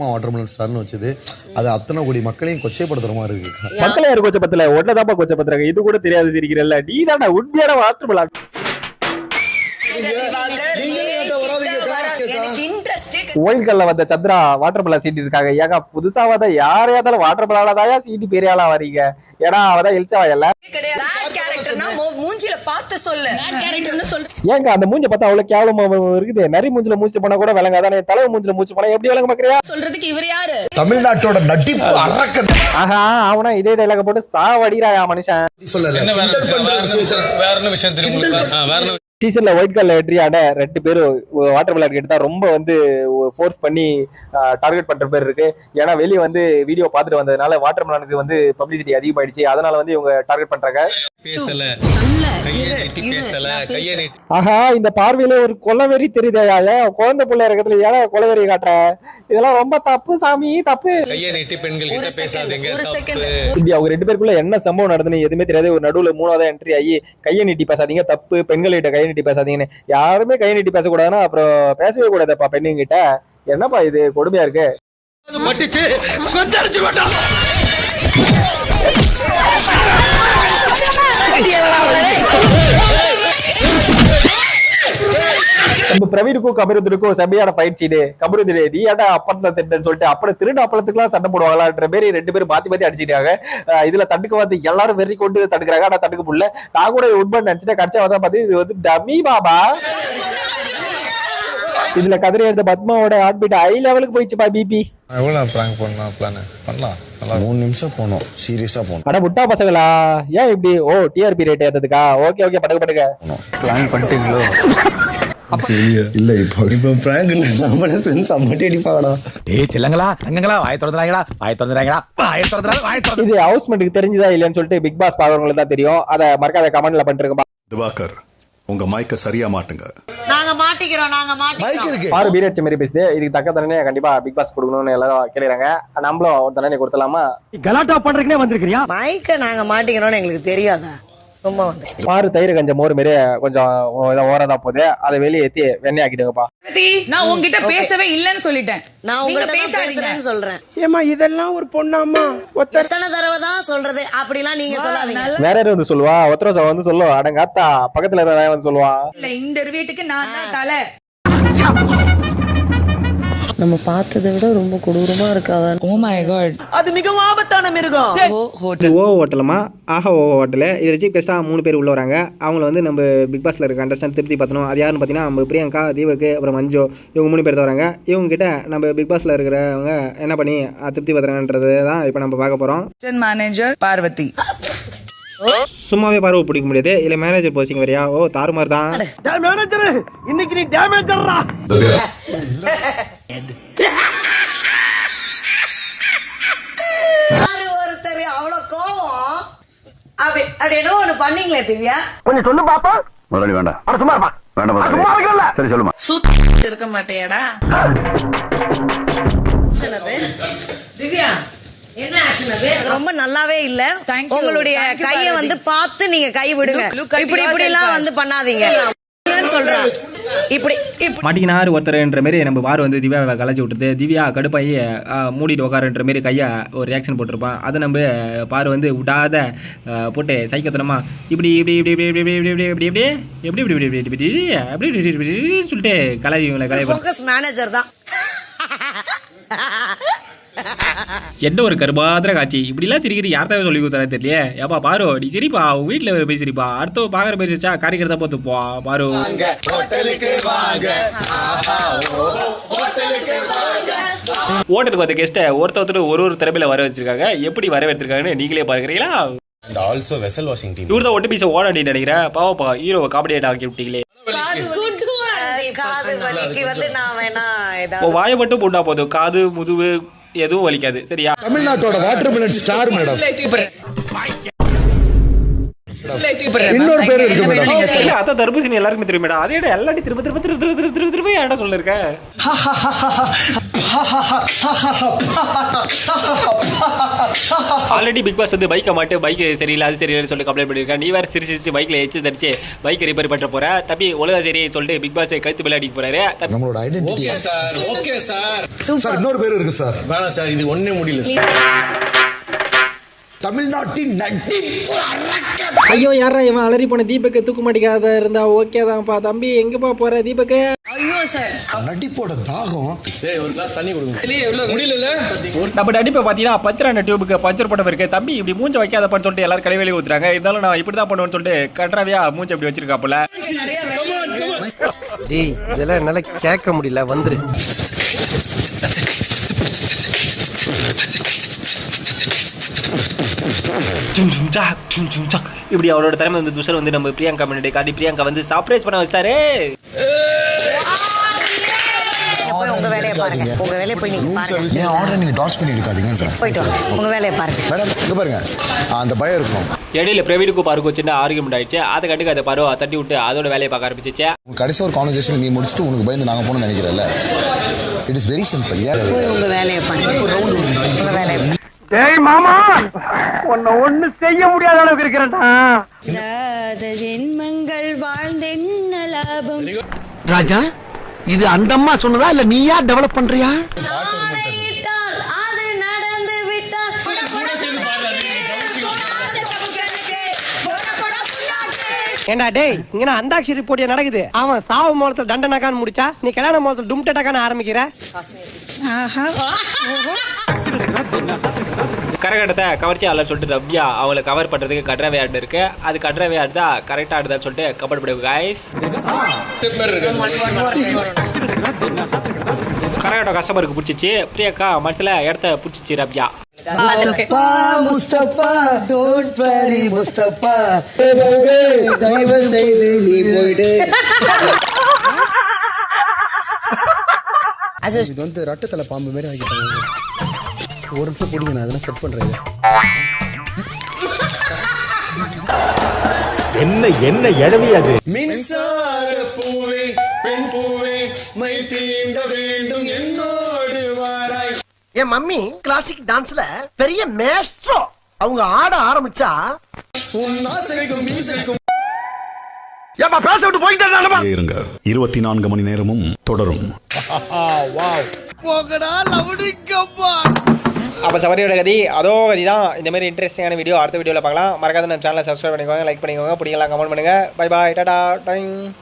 Watermelon ஸ்டார்னு வச்சது. அது அத்தனை கோடி மக்களையும் கொச்சைப்படுத்துற மாதிரி இருக்கு. மக்கள் யாரு கொச்ச பத்தல ஒன்னதாப்பா கொச்ச பத்துறாங்க இது கூட தெரியாது சிரிக்கிறல்ல. நீ தானே உண்மையான வாட்டர் எனக்கு இன்ட்ரெஸ்டே கோயில்கள்ல வந்த சந்திரா வாட்டர் பலா சீட்டி இருக்காங்க. ஏங்க புதுசா வந்த யாரையா இருந்தாலும் வாட்டர் பலாலதாயா சீட்டி பெரியாளா வரீங்க ஏன்னா அவதான் எலிச்சவாயல்ல கிடையாது மூஞ்சில பார்த்து சொல்லு ஏங்க அந்த மூஞ்ச பார்த்தா அவ்வளவு கேவலமா இருக்குது. நிறைய மூஞ்சில மூச்சு போனா கூட விளங்காதானே தலைவ மூஞ்சில மூச்சு போனா எப்படி விளங்க பாக்குறியா? சொல்றதுக்கு இவர் யாரு? தமிழ்நாட்டோட நடிப்பு அரக்கன். ஆஹா அவனா இதே டைலாக போட்டு சாவடிறாயா மனுஷன். சொல்லல. என்ன வேற விஷயம்? வேற என்ன விஷயம்? தெரியும்? வேற என்ன சீசன்ல ஒயிட் கலர் எட்ரியாட ரெண்டு பேரும் வாட்டர் பிளாக் எடுத்தா ரொம்ப வந்து ஃபோர்ஸ் பண்ணி டார்கெட் பண்ற பேர் இருக்கு. ஏன்னா வெளியே வந்து வீடியோ பார்த்துட்டு வந்ததுனால வாட்டர் பிளானுக்கு வந்து பப்ளிசிட்டி அதிகமாயிடுச்சு. அதனால வந்து இவங்க டார்கெட் பண்றாங்க. ஆஹா இந்த பார்வையில ஒரு கொலவெறி தெரியுதா ஏன் குழந்தை பிள்ளை இருக்கிறதுல ஏன் கொலவெறி காட்டுற? இதெல்லாம் ரொம்ப தப்பு சாமி தப்பு. இப்படி அவங்க ரெண்டு பேருக்குள்ள என்ன சம்பவம் நடந்துன்னு எதுவுமே தெரியாது. ஒரு நடுவுல மூணாவது என்ட்ரி ஆகி கையை நீட்டி பேசாதீங்க தப்பு. பெண்கள்கிட்ட கையை நீட்டி பேசாதீங்கன்னு. யாருமே கையை நீட்டி பேசக்கூடாதுன்னா அப்புறம் பேசவே கூடாதுப்பா பெண்ணுங்கிட்ட. என்னப்பா இது? கொடுமையா இருக்கு. நம்ம பிரவீனுக்கும் கபருதனுக்கும் செம்மையான ஃபைட் சீடு கபருதனே நீ ஏன்டா அப்பளத்தை தின்னு சொல்லிட்டு அப்புறம் திருடு அப்பளத்துக்குலாம் சண்டை போடுவாங்களான்ற மாதிரி ரெண்டு பேரும் மாத்தி மாத்தி அடிச்சிட்டாங்க. இதுல தடுக்க வந்து எல்லாரும் வெறி கொண்டு தடுக்கிறாங்க ஆனா தடுக்க முடியல நான் கூட உண்மை நினைச்சிட்டேன். கடைசியா வந்தா பார்த்து இது வந்து டமி பாபா. இதுல கதிரை எடுத்த பத்மாவோட ஹார்ட் பீட் ஹை லெவலுக்கு போயிடுச்சுப்பா பிபி. எவ்வளோ பிராங்க் பண்ணலாம் பிளான் பண்ணலாம் நல்லா மூணு நிமிஷம் போனோம். சீரியஸா போனோம். அட முட்டா பசங்களா? ஏன் இப்படி? ஓ டிஆர்பி ரேட் ஏத்ததுக்கா? ஓகே ஓகே படுக்க படுக்க. பிளான் பண்ணிட்டீங்களோ? இல்ல இப்போ. இப்போ பிராங்க் நம்மள சென்ஸ் அம்மட்டி அடிப்பாங்கடா. ஏய் செல்லங்களா தங்கங்களா வாய திறந்துறாங்கடா வாய திறந்துறாங்கடா வாய திறந்துறாங்க வாய திறந்து. இது ஹவுஸ்மெண்ட்டுக்கு தெரிஞ்சுதா இல்லையான்னு சொல்லிட்டு பிக் பாஸ் பாக்குறவங்களுக்கு தான் தெரியும். அதை மறக்காத கமெண்ட்ல பண்ணிருக்கேன் திவாகர் உங்க மைக்க சரியா மாட்டுங்க. நாங்க மாட்டிக்கிறோம் நாங்க மாட்டிக்கிறோம். பாரு பேசுது. இதுக்கு தக்க தண்டனை கண்டிப்பா பிக் பாஸ் கொடுக்கணும்னு எல்லாரும் கேட்கறாங்க நம்மளும் ஒரு தண்டனை கொடுத்தலாமா மைக்க நாங்க மாட்டிக்கிறோம்னு எங்களுக்கு தெரியாதா? சும்மா வந்து. பாரு தயிர் கஞ்ச மோர் மாரி கொஞ்சம் ஓரதா போகுது. அதை வெளியே ஏத்தி வெண்ணெய் ஆக்கிடுங்கப்பா. நான் உங்ககிட்ட பேசவே இல்லைன்னு சொல்லிட்டேன். நான் பேசாதீங்க. பேசுறேன்னு சொல்றேன். ஏமா இதெல்லாம் ஒரு பொண்ணாமா எத்தனை தடவை தான் சொல்றது? அப்படிலாம் நீங்க சொல்லாதீங்க. வேற யாரும் வந்து சொல்லுவா? ஒத்தரோசா வந்து சொல்லுவா. அடங்காத்தா பக்கத்துல இருக்கிற வந்து சொல்லுவா. இல்ல இந்த வீட்டுக்கு நான் தான் தலை. நம்ம பார்த்ததை விட ரொம்ப கொடூரமா இருக்காவ ஓ மை காட் அது மிகவும் ஆபத்தான மிருகம். ஓ ஹோட்டல் ஓ ஹோட்டலமா ஆஹா ஓ ஹோட்டலு இதில் சீஃப் கெஸ்ட்டாக மூணு பேர் உள்ள வராங்க. அவங்கள வந்து நம்ம பிக் பாஸ்ல இருக்க கண்டஸ்டன் திருப்தி பார்த்தணும் அது யாருன்னு பார்த்தீங்கன்னா நம்ம பிரியங்கா தீபக் அப்புறம் மஞ்சு. இவங்க மூணு பேர் தான் வராங்க. இவங்க கிட்ட நம்ம பிக் பாஸ்ல இருக்கிறவங்க என்ன பண்ணி திருப்தி பத்துறாங்கன்றது தான் இப்போ நம்ம பார்க்க போகிறோம் மேனேஜர் பார்வதி சும்மாவே பார்வை பிடிக்க முடியாது. இல்லை மேனேஜர் போஸ்டிங் வரியா? ஓ தாறுமாறு தான். மேனேஜர் இன்னைக்கு நீ டேமேஜர்ரா யாரு ஒருத்தர் அவ்வளவு கோவம்? அப்படி அப்படி என்னோ ஒண்ணு பண்ணீங்களே திவ்யா? கொஞ்சம் சொல்லு பாப்பா. முதலாளி வேண்டாம். அட சும்மா இருப்பா. வேண்டாம் சும்மா இருக்கல சரி சொல்லுமா இருக்க மாட்டேடா திவ்யா ரொம்ப நல்லாவே இல்ல. உங்களுடைய கைய. வந்து பார்த்து நீங்க கை விடுங்க இப்படி இப்படி எல்லாம் வந்து. பண்ணாதீங்க சொல்றேன் இப்படி இப்படி மாட்டிக்கினார் ஒருத்தர்ன்ற மாரி நம்ம வார் வந்து திவ்யாவை கலைச்சி விட்டுது திவ்யா கடுப்பாகி மூடிட்டு உட்காருன்ற மாரி கையை ஒரு ரியாக்ஷன் போட்டிருப்பான் அதை நம்ம பாரு வந்து விடாத போட்டு சைக்கத்தனமா இப்படி இப்படி இப்படி இப்படி இப்படி இப்படி இப்படி இப்படி இப்படி இப்படி இப்படி இப்படி இப்படி இப்படி இப்படி இப்படி இப்படி இப்படி சொல்லிட்டு கலை இவங்களை கலை ஃபோக்கஸ் மேனேஜர் தான் என்ன ஒரு கருபாத்திர காட்சி? இப்படிலாம் சிரிக்கிறது யார்த்தாவது சொல்லி கொடுத்தாரா தெரியல ஏப்பா பாரு நீ சிரிப்பா உன் வீட்டில் போய் சிரிப்பா. அடுத்த பார்க்குற பேர் வச்சா காரிக்கிறதா பார்த்து போ பாரு. ஹோட்டலுக்கு வந்த கெஸ்ட்டை ஒருத்தர் ஒரு ஒரு திறமையில வர வச்சிருக்காங்க. எப்படி வரவேற்றிருக்காங்கன்னு நீங்களே பார்க்குறீங்களா? And also vessel washing team இவர் தான் ஒட்டு பீஸை ஓடாடி நினைக்கிறேன். பாவப்பா ஹீரோவை காமெடி ஆக்கி விட்டீங்களே. காது வலிக்கு. வந்து நான் வேணா வாயை மட்டும் போட்டா போதும். காது முதுகு எதுவும் வலிக்காது சரியா தமிழ்நாட்டோட வாட்டர்மெலன் ஸ்டார் மேடம் இன்னொரு பேர் இருக்கு மேடம் இல்ல, அதான் தர்பூசணி எல்லாருக்குமே தெரியும் மேடம் அதே எல்லாத்தையும் திரும்ப திரும்ப திரும்ப திரும்ப திரும்ப திரும்ப திரும்ப ஏன்டா சொல்லிருக்க ஆல்ரெடி பிக் பாஸ் வந்து பைக்கை மாட்டு பைக் சரியில்லை அது சரியில்லைன்னு சொல்லிட்டு கம்ப்ளைண்ட் பண்ணியிருக்கேன் நீ வேறு சிரிச்சு சிரிச்சு பைக்கில் எச்சு தரிச்சு பைக் ரிப்பேர் பண்ண போற. தம்பி ஒழுங்கா சரி சொல்லிட்டு பிக் பாஸ் கழுத்து மேலே அடிக்க போறாரு. நம்மளோட identity okay sir okay sir sir இன்னொரு பேர் இருக்கு சார் வேணாம் சார் இது ஒண்ணே முடியல சார் தமிழ்நாட்டின் நட்டிப்பு ஐயோ யாரா இவன் அலறி போன தீபக்கு தூக்க மாட்டேங்காத இருந்தா ஓகே தான்ப்பா. தம்பி எங்கப்பா போற தீபக்கு? நடிப்போட தாகம். டேய் ஒரு கிளாஸ் தண்ணி கொடுங்க. முடியல நம்ம நடிப்பை பார்த்தீங்கன்னா டியூபுக்கு பஞ்சர் தம்பி இப்படி மூஞ்ச வைக்காதப்பான்னு சொல்லிட்டு எல்லாரும் கலைவேலி ஊத்துறாங்க. இருந்தாலும் நான் இப்படி தான் பண்ணுவேன்னு சொல்லிட்டு கன்றாவியா மூஞ்ச இப்படி வச்சிருக்காப்புல. டேய் இதெல்லாம் என்னால கேட்க முடியல. வந்துரு. இப்படி அவரோட திறமை வந்து துஷர் வந்து நம்ம பிரியங்கா முன்னாடி காட்டி பிரியங்கா வந்து சர்ப்ரைஸ் பண்ண வச்சாரு. போய் உங்க வேலையை பாருங்க. உங்க வேலையை போய் நீங்க பாருங்க. என் ஆர்டர் நீங்க டாச் பண்ணி இருக்காதீங்க சார் போயிட்டு வாங்க. உங்க வேலையை பாருங்க. மேடம் இங்க பாருங்க. அந்த பயம் இருக்கணும். இடையில பிரவீனுக்கும் பாருக்கு சின்ன ஆர்குமெண்ட் ஆயிடுச்சு. அதை கண்டுக்கு அதை பாரு தட்டி விட்டு அதோட வேலையை பார்க்க ஆரம்பிச்சிச்சு. உங்க கடைசி ஒரு கான்வர்சேஷன் நீ முடிச்சுட்டு உனக்கு பயந்து நாங்க போகணும்னு நினைக்கிறேன்ல. It is very simple yeah போய் உங்க வேலையை பாருங்க. உங்க வேலையை மாமா! உன்னை ஒண்ணு செய்ய முடியாத அளவுக்கு இருக்கிறேன்டா. ஜென்மங்கள் வாழ்ந்தென்ன லாபம் ராஜா இது அந்த அம்மா சொன்னதா இல்ல நீயா டெவலப் பண்றியா. ஏண்டா டேய் இங்க அந்தாட்சி போட்டியா நடக்குது? அவன் சாவு மூலத்துல தண்டனக்கான்னு முடிச்சா நீ கல்யாண மூலத்துல டும் டட்டாக்கான ஆரம்பிக்கிற கரகட்டத்தை கவர்ச்சி ஆடலன்னு சொல்லிட்டு ரப்யா அவங்கள கவர் பண்ணுறதுக்கு கட்ராவே ஆடு இருக்கு. அது கட்ராவே ஆடு தான் கரெக்டாக ஆடுதான்னு சொல்லிட்டு கமெண்ட் பண்ணுங்க காய்ஸ் கரகட்டம் கஸ்டமருக்கு பிடிச்சிச்சு. பிரியக்கா மனசில் இடத்த பிடிச்சிச்சு ரப்யா முஸ்தபா முஸ்தபா டோன்ட் வரி முஸ்தபா. தயவு செய்து நீ போயிடு. இது வந்து ரட்டத்தலை பாம்பு மாதிரி ஆகிட்டாங்க ஒரு நிமிஷம் பிடிங்க நான் அதெல்லாம் செட் பண்றேன் மின்சார பூவே பெண் பூவே மை தீண்ட வேண்டும் என்னோடு வாராய். என் மம்மி கிளாசிக் டான்ஸ்ல பெரிய மேஸ்ட்ரோ. அவங்க ஆட ஆரம்பிச்சா உன் ஆசைக்கும் மீசைக்கும் ஏப்பா பேச விட்டு போயிட்டா இருங்க. இருபத்தி நான்கு மணி நேரமும் தொடரும். அப்போ சபரியோட கதி அதோ கதி தான் இந்த மாதிரி இன்ட்ரெஸ்டிங்கான வீடியோ அடுத்த வீடியோவில் பார்க்கலாம். மறக்காத நம்ம சேனலை சப்ஸ்கிரைப் பண்ணிக்கோங்க லைக் பண்ணிக்கோங்க. பிடிக்கலாம் கமெண்ட் பண்ணுங்கள் பை பாய் டாடா. டைம்